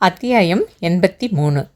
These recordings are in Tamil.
அத்தியாயம் எண்பத்தி மூணு.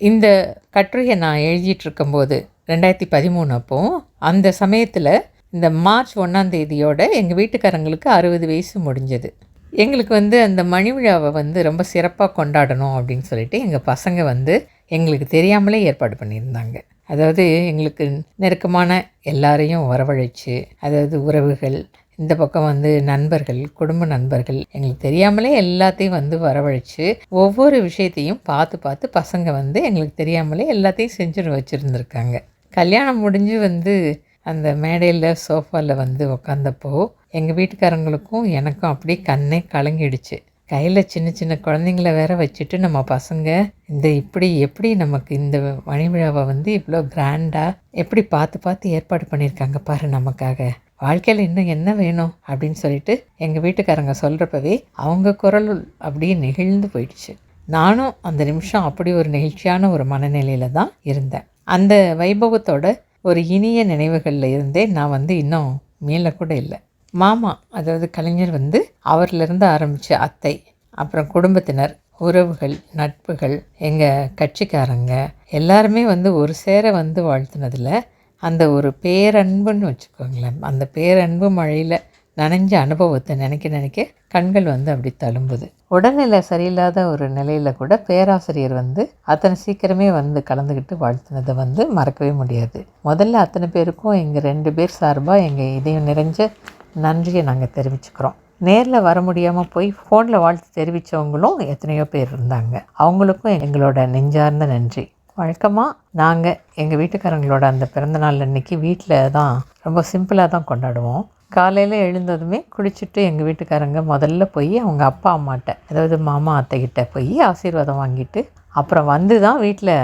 இந்த கட்டுரையை நான் எழுதிட்டுருக்கும்போது ரெண்டாயிரத்தி பதிமூணு அப்போ அந்த சமயத்தில் இந்த மார்ச் ஒன்றாம் தேதியோட எங்கள் வீட்டுக்காரங்களுக்கு அறுபது வயசு முடிஞ்சது. எங்களுக்கு வந்து அந்த மணி விழாவை வந்து ரொம்ப சிறப்பாக கொண்டாடணும் அப்படின்னு சொல்லிட்டு எங்கள் பசங்க வந்து எங்களுக்கு தெரியாமலே ஏற்பாடு பண்ணியிருந்தாங்க. அதாவது எங்களுக்கு நெருக்கமான எல்லாரையும் வரவழைச்சு அதாவது உறவுகள் இந்த பக்கம் வந்து நண்பர்கள் குடும்ப நண்பர்கள் எங்களுக்கு தெரியாமலே எல்லாத்தையும் வந்து வரவழைச்சு ஒவ்வொரு விஷயத்தையும் பார்த்து பார்த்து பசங்க வந்து எங்களுக்கு தெரியாமலே எல்லாத்தையும் செஞ்சு வச்சுருந்துருக்காங்க. கல்யாணம் முடிஞ்சு வந்து அந்த மேடையில் சோஃபாவில் வந்து உக்காந்தப்போ எங்கள் வீட்டுக்காரங்களுக்கும் எனக்கும் அப்படியே கண்ணே கலங்கிடுச்சு. கையில் சின்ன சின்ன குழந்தைங்கள வேற வச்சுட்டு நம்ம பசங்க இந்த இப்படி எப்படி நமக்கு இந்த மணி விழாவை வந்து இவ்வளோ கிராண்டாக எப்படி பார்த்து பார்த்து ஏற்பாடு பண்ணியிருக்காங்க பாரு நமக்காக. வாழ்க்கையில் இன்னும் என்ன வேணும் அப்படின்னு சொல்லிட்டு எங்கள் வீட்டுக்காரங்க சொல்கிறப்பவே அவங்க குரல் அப்படியே நெகிழ்ந்து போயிடுச்சு. நானும் அந்த நிமிஷம் அப்படி ஒரு நெகிழ்ச்சியான ஒரு மனநிலையில் தான் இருந்தேன். அந்த வைபவத்தோட ஒரு இனிய நினைவுகளில் இருந்தே நான் வந்து இன்னும் மேலே கூட இல்லை. மாமா அதாவது கலைஞர் வந்து அவர்லேருந்து ஆரம்பித்த அத்தை அப்புறம் குடும்பத்தினர் உறவுகள் நட்புகள் எங்கள் கட்சிக்காரங்க எல்லாருமே வந்து ஒரு சேர வந்து வாழ்த்துனதில் அந்த ஒரு பேரன்புன்னு வச்சுக்கோங்களேன். அந்த பேரன்பு மழையில் நனைஞ்ச அனுபவத்தை நினைக்க நினைக்க கண்கள் வந்து அப்படி தழும்புது. உடல்நிலை சரியில்லாத ஒரு நிலையில் கூட பேராசிரியர் வந்து அத்தனை சீக்கிரமே வந்து கலந்துக்கிட்டு வாழ்த்தினதை வந்து மறக்கவே முடியாது. முதல்ல அத்தனை பேருக்கும் எங்கள் ரெண்டு பேர் சார்பாக எங்கள் இதயம் நிறைஞ்ச நன்றியை நாங்கள் தெரிவிச்சுக்கிறோம். நேரில் வர முடியாமல் போய் ஃபோனில் வாழ்த்து தெரிவித்தவங்களும் எத்தனையோ பேர் இருந்தாங்க. அவங்களுக்கும் எங்களோட நெஞ்சார்ந்த நன்றி. வழக்கமாக நாங்கள் எங்கள் வீட்டுக்காரங்களோட அந்த பிறந்தநாள் அன்னைக்கு வீட்டில் தான் ரொம்ப சிம்பிளாக தான் கொண்டாடுவோம். காலையில் எழுந்ததுமே குளிச்சுட்டு எங்கள் வீட்டுக்காரங்க முதல்ல போய் அவங்க அப்பா அம்மாட்ட அதாவது மாமா அத்தைக்கிட்ட போய் ஆசீர்வாதம் வாங்கிட்டு அப்புறம் வந்து தான் வீட்டில்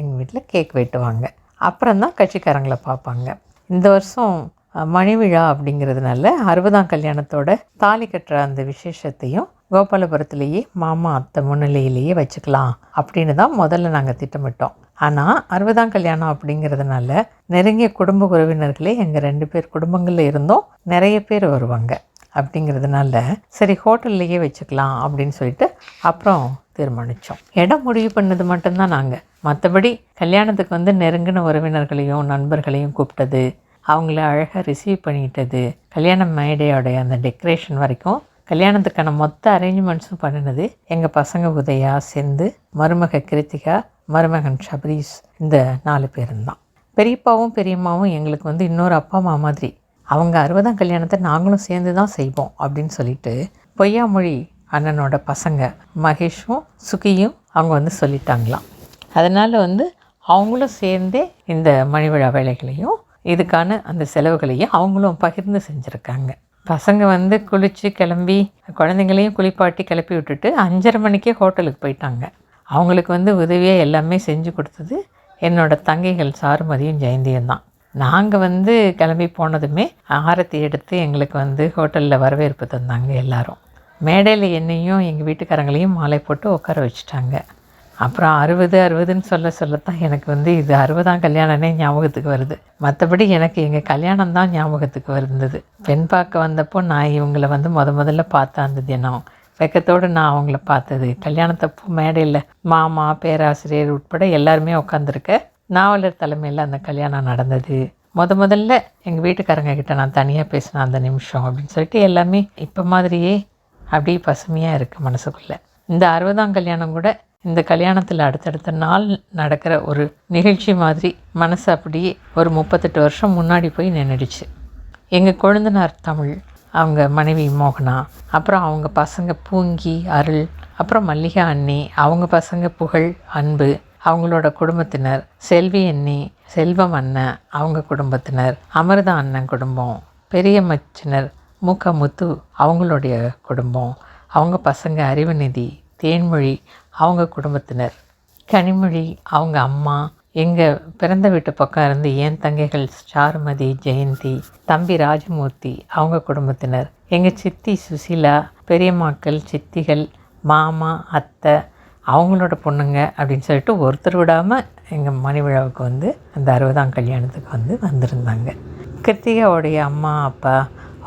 எங்கள் வீட்டில் கேக் வெட்டுவாங்க. அப்புறம் தான் கட்சிக்காரங்களை பார்ப்பாங்க. இந்த வருஷம் மணிவிழா மணி விழா அப்படிங்கிறதுனால அறுபதாம் கல்யாணத்தோட தாலி கட்டுற அந்த விசேஷத்தையும் கோபாலபுரத்துலேயே மாமா அத்தை முன்னிலையிலேயே வச்சுக்கலாம் அப்படின்னு தான் முதல்ல நாங்கள் திட்டமிட்டோம். ஆனால் அறுபதாம் கல்யாணம் அப்படிங்கிறதுனால நெருங்கிய குடும்ப உறவினர்களே எங்கள் ரெண்டு பேர் குடும்பங்களில் இருந்தும் நிறைய பேர் வருவாங்க அப்படிங்கிறதுனால சரி ஹோட்டல்லையே வச்சுக்கலாம் அப்படின்னு சொல்லிட்டு அப்புறம் தீர்மானித்தோம் இடம் முடிவு பண்ணது மட்டும்தான் நாங்கள் மற்றபடி கல்யாணத்துக்கு வந்து நெருங்கின உறவினர்களையும் நண்பர்களையும் கூப்பிட்டது அவங்கள அழகாக ரிசீவ் பண்ணிட்டது கல்யாண மேடையோடைய அந்த டெக்கரேஷன் வரைக்கும் கல்யாணத்துக்கான மொத்த அரேஞ்ச்மெண்ட்ஸும் பண்ணினது எங்கள் பசங்க உதயா செந்து மருமக கிருத்திகா மருமகன் ஷபரீஸ் இந்த நாலு பேருந்தான். பெரியப்பாவும் பெரியம்மாவும் எங்களுக்கு வந்து இன்னொரு அப்பா அம்மா மாதிரி. அவங்க அறுபதாம் கல்யாணத்தை நாங்களும் சேர்ந்து தான் செய்வோம் அப்படின்னு சொல்லிட்டு பொய்யாமொழி அண்ணனோட பசங்க மகேஷும் சுகியும் அவங்க வந்து சொல்லிட்டாங்களாம். அதனால் வந்து அவங்களும் சேர்ந்தே இந்த மணிவிழா வேலைகளையும் இதுக்கான அந்த செலவுகளையும் அவங்களும் பகிர்ந்து செஞ்சுருக்காங்க. பசங்க வந்து குளித்து கிளம்பி குழந்தைங்களையும் குளிப்பாட்டி கிளப்பி விட்டுட்டு அஞ்சரை மணிக்கே ஹோட்டலுக்கு போயிட்டாங்க. அவங்களுக்கு வந்து உதவியாக எல்லாமே செஞ்சு கொடுத்தது என்னோடய தங்கைகள் சாருமதியும் ஜெயந்தியும் தான். நாங்கள் வந்து கிளம்பி போனதுமே ஆரத்தி எடுத்து எங்களுக்கு வந்து ஹோட்டலில் வரவேற்பு தந்தாங்க எல்லோரும். மேடையில் என்னையும் எங்கள் வீட்டுக்காரங்களையும் மாலை போட்டு உட்கார வச்சுட்டாங்க. அப்புறம் அறுபது அறுபதுன்னு சொல்ல சொல்லத்தான் எனக்கு வந்து இது அறுபதாம் கல்யாணமே ஞாபகத்துக்கு வருது. மற்றபடி எனக்கு எங்கள் கல்யாணம் தான் ஞாபகத்துக்கு வருந்தது பெண் பார்க்க வந்தப்போ நான் இவங்களை வந்து முத முதல்ல பார்த்தேன் அந்த தினம். வெக்கத்தோடு நான் அவங்கள பார்த்தது. கல்யாணத்தப்போ மேடையில் மாமா பேராசிரியர் உட்பட எல்லாருமே உட்காந்துருக்க நாவலர் தலைமையில் அந்த கல்யாணம் நடந்தது. முத முதல்ல எங்கள் வீட்டுக்காரங்க கிட்ட நான் தனியாக பேசினேன் அந்த நிமிஷம் அப்படின்னு சொல்லிட்டு எல்லாமே இப்போ மாதிரியே அப்படியே பசுமையாக இருக்குது மனசுக்குள்ளே. இந்த அறுபதாம் கல்யாணம் கூட இந்த கல்யாணத்தில் அடுத்தடுத்த நாள் நடக்கிற ஒரு நிகழ்ச்சி மாதிரி மனசு அப்படியே ஒரு முப்பத்தெட்டு வருஷம் முன்னாடி போய் நின்றுடுச்சு எங்கள் கொழுந்தனார் தமிழ் அவங்க மனைவி மோகனா அப்புறம் அவங்க பசங்க பூங்கி அருள் அப்புறம் மல்லிகா அண்ணி அவங்க பசங்க புகழ் அன்பு அவங்களோட குடும்பத்தினர் செல்வி அண்ணி செல்வம் அண்ணன் அவங்க குடும்பத்தினர் அமிர்தா அண்ணன் குடும்பம் பெரிய மச்சினர் மூக்க முத்து அவங்களுடைய குடும்பம் அவங்க பசங்க அறிவுநிதி தேன்மொழி அவங்க குடும்பத்தினர் கனிமொழி அவங்க அம்மா எங்கள் பிறந்த வீட்டு பக்கம் இருந்து என் தங்கைகள் சாருமதி ஜெயந்தி தம்பி ராஜமூர்த்தி அவங்க குடும்பத்தினர். எங்கள் சித்தி சுசிலா பெரியம்மாக்கள் சித்திகள் மாமா அத்தை அவங்களோட பொண்ணுங்க அப்படின்னு சொல்லிட்டு ஒருத்தர் விடாமல் எங்கள் மணி விழாவுக்கு வந்து அந்த அறுபதாம் கல்யாணத்துக்கு வந்து வந்திருந்தாங்க. கிருத்திகாவுடைய அம்மா அப்பா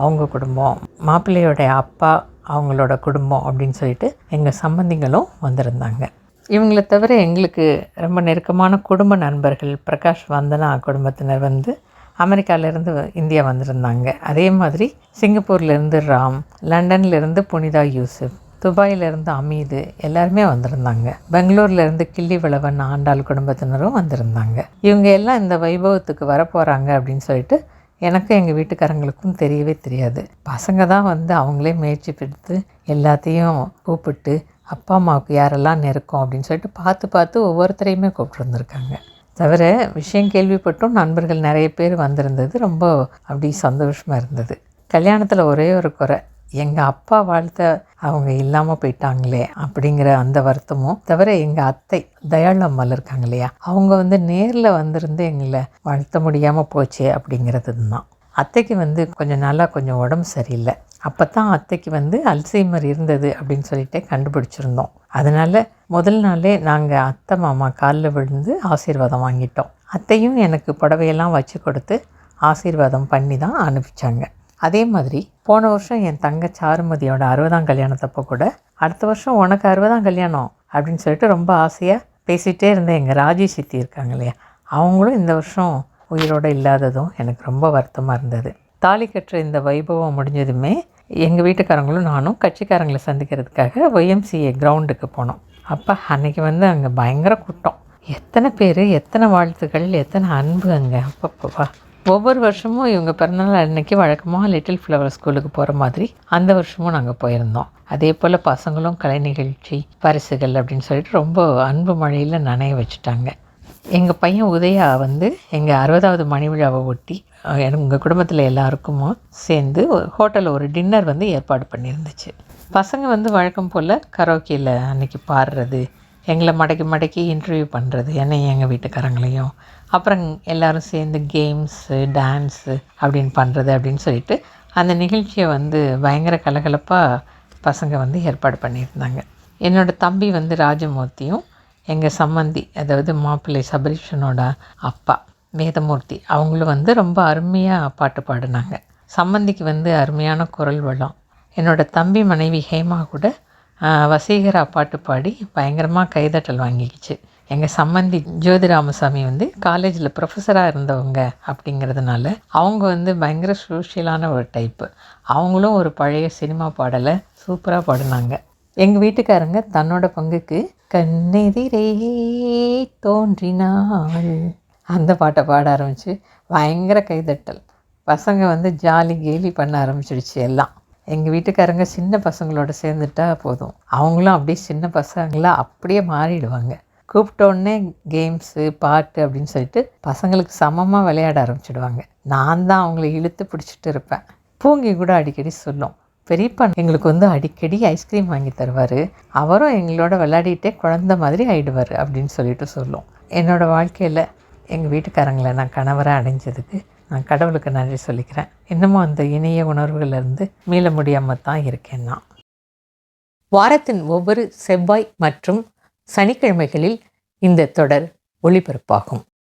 அவங்க குடும்பம் மாப்பிள்ளையோடைய அப்பா அவங்களோட குடும்பம் அப்படின்னு சொல்லிட்டு எங்கள் சம்பந்திகளும் வந்திருந்தாங்க. இவங்கள தவிர எங்களுக்கு ரொம்ப நெருக்கமான குடும்ப நண்பர்கள் பிரகாஷ் வந்தனா குடும்பத்தினர் வந்து அமெரிக்காவிலேருந்து இந்தியா வந்திருந்தாங்க. அதே மாதிரி சிங்கப்பூர்லேருந்து ராம் லண்டன்லேருந்து புனிதா யூசுப் துபாயிலேருந்து அமீது எல்லாருமே வந்திருந்தாங்க. பெங்களூர்லேருந்து கிள்ளி விளவன் ஆண்டாள் குடும்பத்தினரும் வந்திருந்தாங்க. இவங்க எல்லாம் இந்த வைபவத்துக்கு வரப்போகிறாங்க அப்படின்னு சொல்லிட்டு எனக்கும் எங்கள் வீட்டுக்காரங்களுக்கும் தெரியவே தெரியாது. பசங்க தான் வந்து அவங்களே முயற்சி எடுத்து எல்லாத்தையும் கூப்பிட்டு அப்பா அம்மாவுக்கு யாரெல்லாம் நெருக்கம் அப்படின்னு சொல்லிட்டு பார்த்து பார்த்து ஒவ்வொருத்தரையுமே கூப்பிட்டு வந்திருக்காங்க. தவிர விஷயம் கேள்விப்பட்டும் நண்பர்கள் நிறைய பேர் வந்திருந்தது ரொம்ப அப்படி சந்தோஷமாக இருந்தது. கல்யாணத்தில் ஒரே ஒரு குறை எங்கள் அப்பா வாழ்த்த அவங்க இல்லாமல் போயிட்டாங்களே அப்படிங்கிற அந்த வருத்தமும் தவிர எங்கள் அத்தை தயாளம்மல் இருக்காங்க இல்லையா அவங்க வந்து நேரில் வந்திருந்து எங்களை வாழ்த்த முடியாமல் போச்சே அப்படிங்கிறது தான் அத்தைக்கு வந்து கொஞ்சம் நாளாக கொஞ்சம் உடம்பு சரியில்லை. அப்போ தான் அத்தைக்கு வந்து அல்சைமர் இருந்தது அப்படின்னு சொல்லிட்டு கண்டுபிடிச்சிருந்தோம். அதனால் முதல் நாளே நாங்கள் அத்தை மாமா காலில் விழுந்து ஆசீர்வாதம் வாங்கிட்டோம். அத்தையும் எனக்கு புடவையெல்லாம் வச்சு கொடுத்து ஆசீர்வாதம் பண்ணி தான் அனுப்பிச்சாங்க. அதே மாதிரி போன வருஷம் என் தங்க சாருமதியோட அறுபதாம் கல்யாணத்தப்போ கூட அடுத்த வருஷம் உனக்கு அறுபதாம் கல்யாணம் அப்படின்னு சொல்லிட்டு ரொம்ப ஆசையாக பேசிகிட்டே இருந்தேன். எங்கள் ராஜி சித்தி இருக்காங்க இல்லையா? அவங்களும் இந்த வருஷம் உயிரோடு இல்லாததும் எனக்கு ரொம்ப வருத்தமாக இருந்தது. தாலி கட்டுற இந்த வைபவம் முடிஞ்சதுமே எங்கள் வீட்டுக்காரங்களும் நானும் கட்சிக்காரங்களை சந்திக்கிறதுக்காக ஒய்எம்சிஏ கிரவுண்டுக்கு போனோம். அப்போ அன்றைக்கி வந்து அங்கே பயங்கர கூட்டம். எத்தனை பேர் எத்தனை வாழ்த்துக்கள் எத்தனை அன்பு அங்கே. அப்பப்பா ஒவ்வொரு வருஷமும் இவங்க பிறந்தநாள் அன்னைக்கு வழக்கமாக லிட்டில் ஃப்ளவர் ஸ்கூலுக்கு போகிற மாதிரி அந்த வருஷமும் நாங்கள் போயிருந்தோம். அதே போல் பசங்களும் கலை நிகழ்ச்சி பரிசுகள் அப்படின்னு சொல்லிட்டு ரொம்ப அன்பு மழையில் நனைய வச்சுட்டாங்க. எங்கள் பையன் உதயா வந்து எங்கள் அறுபதாவது மணி விழாவை ஒட்டி உங்கள் குடும்பத்தில் எல்லாருக்கும் சேர்ந்து ஹோட்டலில் ஒரு டின்னர் வந்து ஏற்பாடு பண்ணியிருந்துச்சு. பசங்க வந்து வழக்கம் போல் கரோக்கியில் அன்றைக்கி பாடுறது எங்களை மடக்கி மடக்கி இன்டர்வியூ பண்ணுறது என்னையும் எங்கள் வீட்டுக்காரங்களையும். அப்புறம் எல்லோரும் சேர்ந்து கேம்ஸு டான்ஸு அப்படின்னு பண்ணுறது அப்படின்னு சொல்லிட்டு அந்த நிகழ்ச்சியை வந்து பயங்கர கலகலப்பாக பசங்க வந்து ஏற்பாடு பண்ணியிருந்தாங்க. என்னோடய தம்பி வந்து ராஜமூர்த்தியும் எங்கள் சம்மந்தி அதாவது மாப்பிள்ளை சபரீஷனோட அப்பா. வேதமூர்த்தி அவங்களும் வந்து ரொம்ப அருமையாக பாட்டு பாடினாங்க. சம்மந்திக்கு வந்து அருமையான குரல் வளம். என்னோடய தம்பி மனைவி ஹேமா கூட வசீகரா பாட்டு பாடி பயங்கரமாக கைதட்டல் வாங்கிக்கிச்சு. எங்கள் சம்மந்தி ஜோதிராமசாமி வந்து காலேஜில் ப்ரொஃபஸராக இருந்தவங்க அப்படிங்கிறதுனால அவங்க வந்து பயங்கர சோஷியலான ஒரு டைப்பு அவங்களும் ஒரு பழைய சினிமா பாடலை சூப்பராக பாடினாங்க. எங்கள் வீட்டுக்காரங்க தன்னோட பங்குக்கு கண்ணெதிரே தோன்றினாள். அந்த பாட்டை பாட ஆரம்பித்து பயங்கர கைதட்டல். பசங்க வந்து ஜாலி கேலி பண்ண ஆரம்பிச்சிடுச்சு எல்லாம். எங்கள் வீட்டுக்காரங்க சின்ன பசங்களோட சேர்ந்துட்டா போதும். அவங்களும் அப்படியே சின்ன பசங்களாக அப்படியே மாறிடுவாங்க. கூப்பிட்டோடனே கேம்ஸு பாட்டு அப்படின்னு சொல்லிட்டு பசங்களுக்கு சமமாக விளையாட ஆரம்பிச்சிடுவாங்க. நான் தான் அவங்கள இழுத்து பிடிச்சிட்டு இருப்பேன். பூங்கி கூட அடிக்கடி சொல்லும். பெரியப்பா எங்களுக்கு வந்து அடிக்கடி ஐஸ்கிரீம் வாங்கி தருவார். அவரும் எங்களோட விளையாடிட்டே குழந்த மாதிரி ஆயிடுவார் அப்படின்னு சொல்லிட்டு சொல்லும். என்னோடய வாழ்க்கையில் எங்கள் வீட்டுக்காரங்களை நான் கணவராக அடைஞ்சதுக்கு நான் கடவுளுக்கு நன்றி சொல்லிக்கிறேன். இன்னமும் அந்த இணைய உணர்வுகளிலிருந்து மீள முடியாமல் தான் இருக்கேன் நான். வாரத்தின் ஒவ்வொரு செவ்வாய் மற்றும் சனிக்கிழமைகளில் இந்த தொடர் ஒளிபரப்பாகும்.